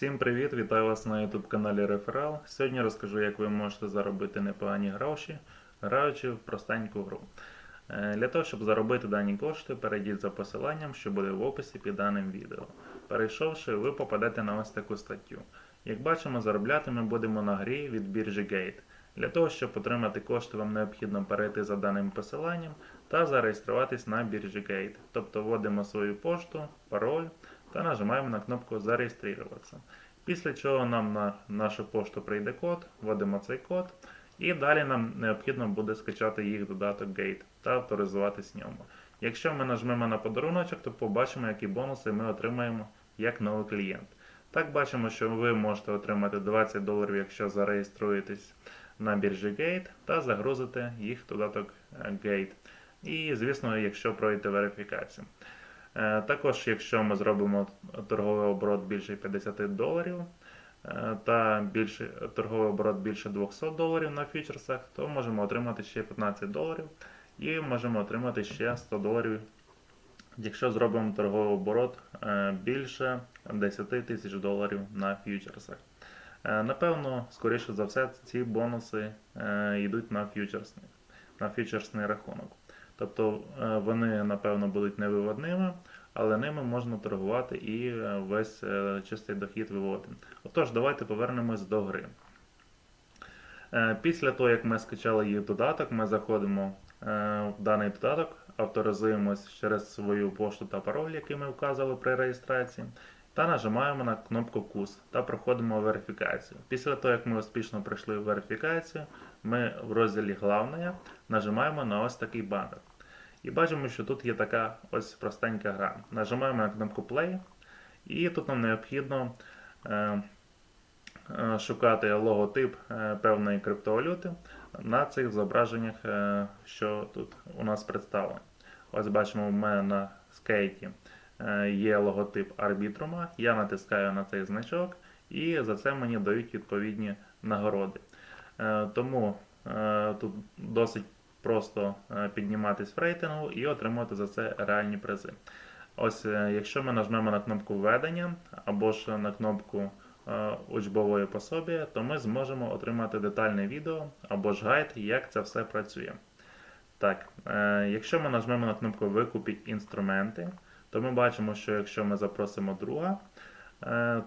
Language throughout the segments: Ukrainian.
Всім привіт! Вітаю вас на YouTube каналі Реферал. Сьогодні розкажу, як ви можете заробити непогані гроші, граючи в простеньку гру. Е, Для того, щоб заробити дані кошти, перейдіть за посиланням, що буде в описі під даним відео. Перейшовши, ви попадете на ось таку статтю. Як бачимо, заробляти ми будемо на грі від біржі Gate. Для того, щоб отримати кошти, вам необхідно перейти за даним посиланням та зареєструватись на біржі Gate. Тобто вводимо свою пошту, пароль та нажимаємо на кнопку Зареєструватися. Після чого нам на нашу пошту прийде код, вводимо цей код, і далі нам необхідно буде скачати їх додаток Gate та авторизуватись в ньому. Якщо ми нажмемо на подаруночок, то побачимо, які бонуси ми отримаємо як новий клієнт. Так бачимо, що ви можете отримати 20 доларів, якщо зареєструєтесь на біржі Gate та загрузите їх в додаток Gate. І, звісно, якщо пройдете верифікацію. Е, Також, якщо ми зробимо торговий оборот більше 50 доларів е, та більше, торговий оборот більше 200 доларів на фьючерсах, то можемо отримати ще 15 доларів і можемо отримати ще 100 доларів, якщо зробимо торговий оборот е, більше 10 тисяч доларів на фьючерсах. Напевно, скоріше за все, ці бонуси йдуть на фьючерсний, на фьючерсний рахунок. Тобто е, вони, напевно, будуть невиводними, але ними можна торгувати і е, весь е, чистий дохід виводити. Отож, давайте повернемось до гри. Після того, як ми скачали її додаток, ми заходимо в даний додаток, авторизуємось через свою пошту та пароль, який ми вказували при реєстрації, та нажимаємо на кнопку КУС та проходимо верифікацію. Після того, як ми успішно пройшли верифікацію, ми в розділі Главне нажимаємо на ось такий банер. І бачимо, що тут є така ось простенька гра. Нажимаємо на кнопку Play, і тут нам необхідно е, е, шукати логотип е, певної криптовалюти на цих зображеннях, е, що тут у нас представлено. Ось бачимо, в мене на скейті е, є логотип арбітрума. Я натискаю на цей значок, і за це мені дають відповідні нагороди. Е, Тому е, тут досить просто е, підніматись в рейтингу і отримувати за це реальні призи. Ось, якщо ми нажмемо на кнопку введення або ж на кнопку учбової пособі, то ми зможемо отримати детальне відео або ж гайд, як це все працює. Так, якщо ми нажмемо на кнопку Викупіть інструменти, то ми бачимо, що якщо ми запросимо друга,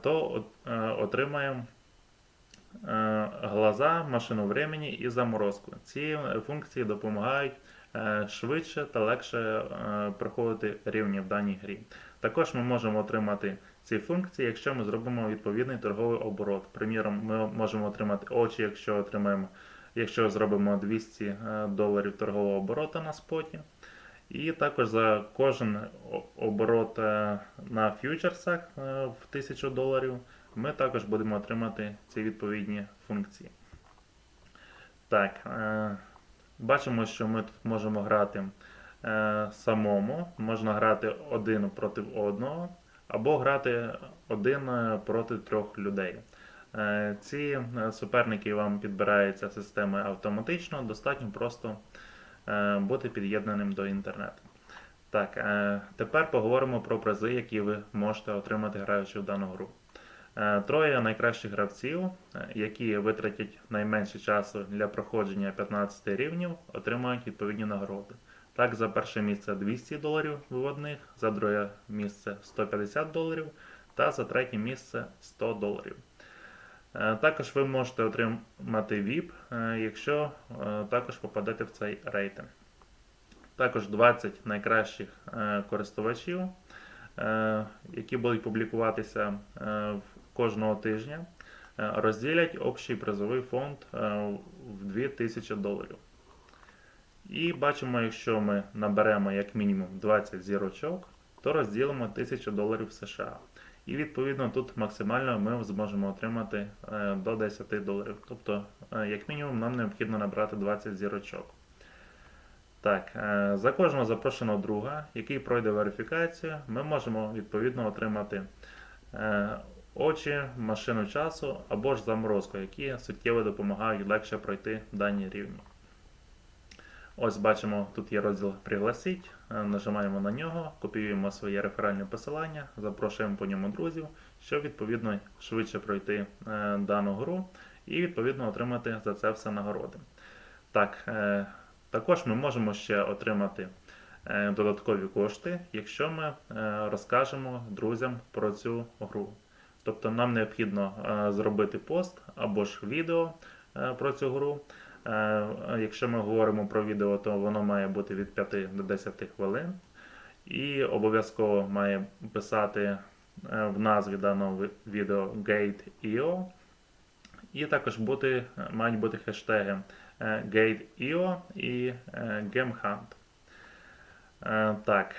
то отримаємо глаза, машину времени і заморозку. Ці е, функції допомагають е, швидше та легше е, проходити рівні в даній грі. Також ми можемо отримати ці функції, якщо ми зробимо відповідний торговий оборот. Приміром, ми можемо отримати очі, якщо отримаємо, якщо зробимо 200 е, доларів торгового оборота на споті. І також за кожен оборот е, на фьючерсах е, в 1000 доларів ми також будемо отримати ці відповідні функції. Так, е, бачимо, що ми тут можемо грати е, самому, можна грати один проти одного, або грати один е, проти трьох людей. Ці суперники вам підбираються системою автоматично, достатньо просто бути під'єднаним до інтернету. Так, тепер поговоримо про призи, які ви можете отримати граючи в дану гру. Е, Троє найкращих гравців, е, які витратять найменше часу для проходження 15 рівнів, отримають відповідні нагороди. Так, за перше місце 200 доларів виводних, за друге місце 150 доларів та за третє місце 100 доларів. Е, Також ви можете отримати VIP, якщо також попадете в цей рейтинг. Також 20 найкращих користувачів, які будуть публікуватися в- кожного тижня, е, розділять общий призовий фонд е, в 2000 доларів. І бачимо, якщо ми наберемо як мінімум 20 зірочок, то розділимо 1000 доларів США. І відповідно тут максимально ми зможемо отримати е, до 10 доларів. Тобто, як мінімум, нам необхідно набрати 20 зірочок. Так, за кожного запрошеного друга, який пройде верифікацію, ми можемо відповідно отримати очі, машину часу або ж заморозку, які суттєво допомагають легше пройти дані рівні. Ось бачимо, тут є розділ Пригласіть. Е, Нажимаємо на нього, копіюємо своє реферальне посилання, запрошуємо по ньому друзів, щоб відповідно швидше пройти е, дану гру і відповідно отримати за це все нагороди. Так, е, також ми можемо ще отримати додаткові кошти, якщо ми розкажемо друзям про цю гру. Тобто нам необхідно е, зробити пост або ж відео е, про цю гру. Е, Якщо ми говоримо про відео, то воно має бути від 5 до 10 хвилин. І обов'язково має писати в назві даного відео Gate.io. І також бути, мають бути хештеги Gate.io і GameHunt. Так,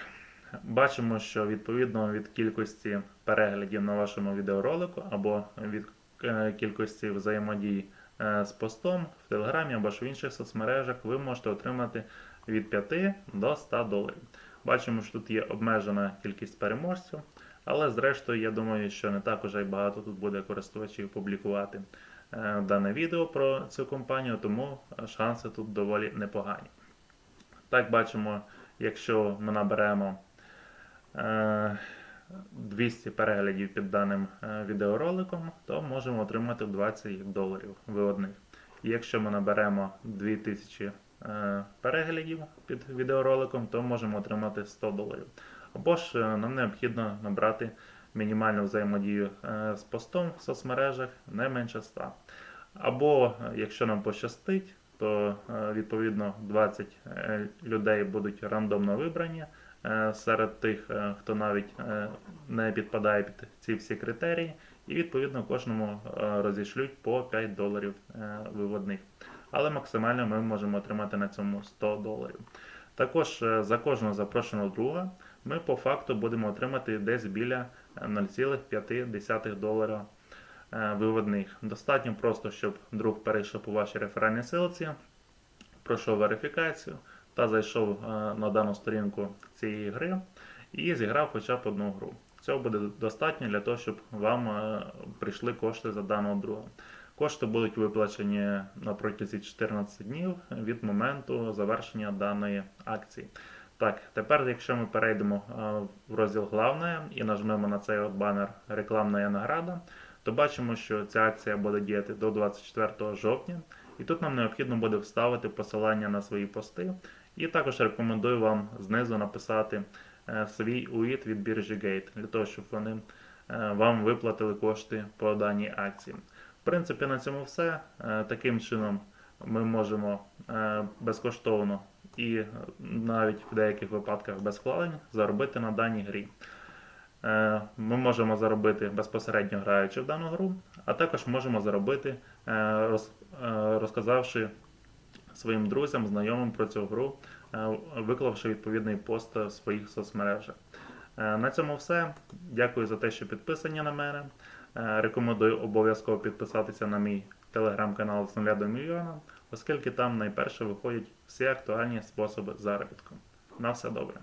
бачимо, що відповідно від кількості переглядів на вашому відеоролику або від е, кількості взаємодій е, з постом в Телеграмі або ж в інших соцмережах ви можете отримати від 5 до 100 доларів. Бачимо, що тут є обмежена кількість переможців, але зрештою, я думаю, що не так уже й багато тут буде користувачів публікувати е, дане відео про цю компанію, тому шанси тут доволі непогані. Так, бачимо, якщо ми наберемо 200 переглядів під даним е, відеороликом, то можемо отримати 20 доларів виводних. Якщо ми наберемо 2000 е, переглядів під відеороликом, то можемо отримати 100 доларів. Або ж е, нам необхідно набрати мінімальну взаємодію е, з постом в соцмережах не менше 100. Або е, якщо нам пощастить, то е, відповідно 20 е, людей будуть рандомно вибрані е, серед тих, е, хто навіть е, не підпадає під ці всі критерії, і відповідно кожному е, розішлють по 5 доларів е, виводних. Але максимально ми можемо отримати на цьому 100 доларів. Також е, за кожного запрошеного друга ми по факту будемо отримати десь біля е, 0,5 долара е, виводних. Достатньо просто, щоб друг перейшов по вашій реферальній силці, пройшов верифікацію та зайшов е, на дану сторінку цієї гри і зіграв хоча б одну гру. Цього буде достатньо для того, щоб вам е, прийшли кошти за даного друга. Кошти будуть виплачені на протязі 14 днів від моменту завершення даної акції. Так, тепер, якщо ми перейдемо е, в розділ Главне і нажмемо на цей от банер Рекламна награда, то бачимо, що ця акція буде діяти до 24 жовтня. І тут нам необхідно буде вставити посилання на свої пости. І також рекомендую вам знизу написати е, свій УІД від біржі Gate, для того, щоб вони е, вам виплатили кошти по даній акції. В принципі, на цьому все. Е, Таким чином ми можемо безкоштовно і навіть в деяких випадках без вкладень заробити на даній грі. Ми можемо заробити безпосередньо граючи в дану гру, а також можемо заробити, роз- розказавши своїм друзям, знайомим про цю гру, е, виклавши відповідний пост в своїх соцмережах. Е, На цьому все. Дякую за те, що підписані на мене. Е, Рекомендую обов'язково підписатися на мій телеграм-канал з нуля до мільйона, оскільки там найперше виходять всі актуальні способи заробітку. На все добре.